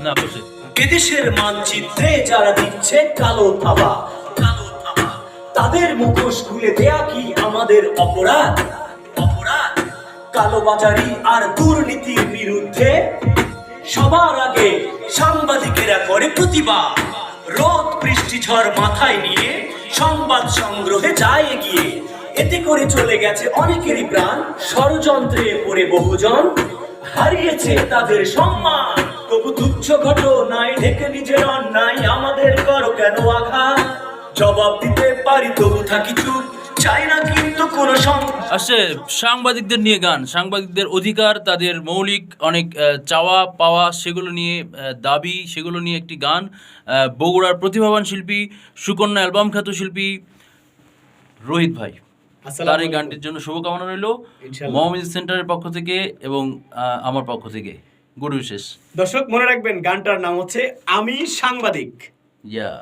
না, বসে। বিদেশের মানচিত্রে যারা দিচ্ছে কালো থাবা কালো থাবা, তাদের মুখোশ খুলে দেয়া কি আমাদের অপরাধ? অপরাধ? কালোবাজারি আর দুর্নীতির বিরুদ্ধে? সবার আগে সাংবাদিকেরা করে প্রতিবাদ। রোদ, বৃষ্টি, ঝড় মাথায় নিয়ে সংবাদ সংগ্রহে যায় এগিয়ে। এতে করে চলে গেছে অনেকেরই প্রাণ। ষড়যন্ত্রে পড়ে বহুজন। হারিয়েছে তাদের সম্মান। তবু তুচ্ছ ঘটনায় ঢেকে নিজের অন্যায় আমাদের করো কেন আঘাত? জবাব দিতে পারি, তবু থাকি চুপ। চাই না কিন্তু কোনো সং সাংবাদিকদের নিয়ে গান। সাংবাদিকদের অধিকার, তাদের মৌলিক অনেক চাওয়া পাওয়া, সেগুলো নিয়ে দাবি, সেগুলো নিয়ে একটি গান। বগুড়ার প্রতিভাবান শিল্পী, সুকন্যা অ্যালবাম খ্যাত শিল্পী রোহিত ভাই। তার এই গানটির জন্য শুভকামনা রইল। মহামিজ সেন্টারের পক্ষ থেকে এবং আহ, আমার পক্ষ থেকে। গুরু বিশেষ দর্শক মনে রাখবেন গানটার নাম হচ্ছে আমি সাংবাদিক। ইয়া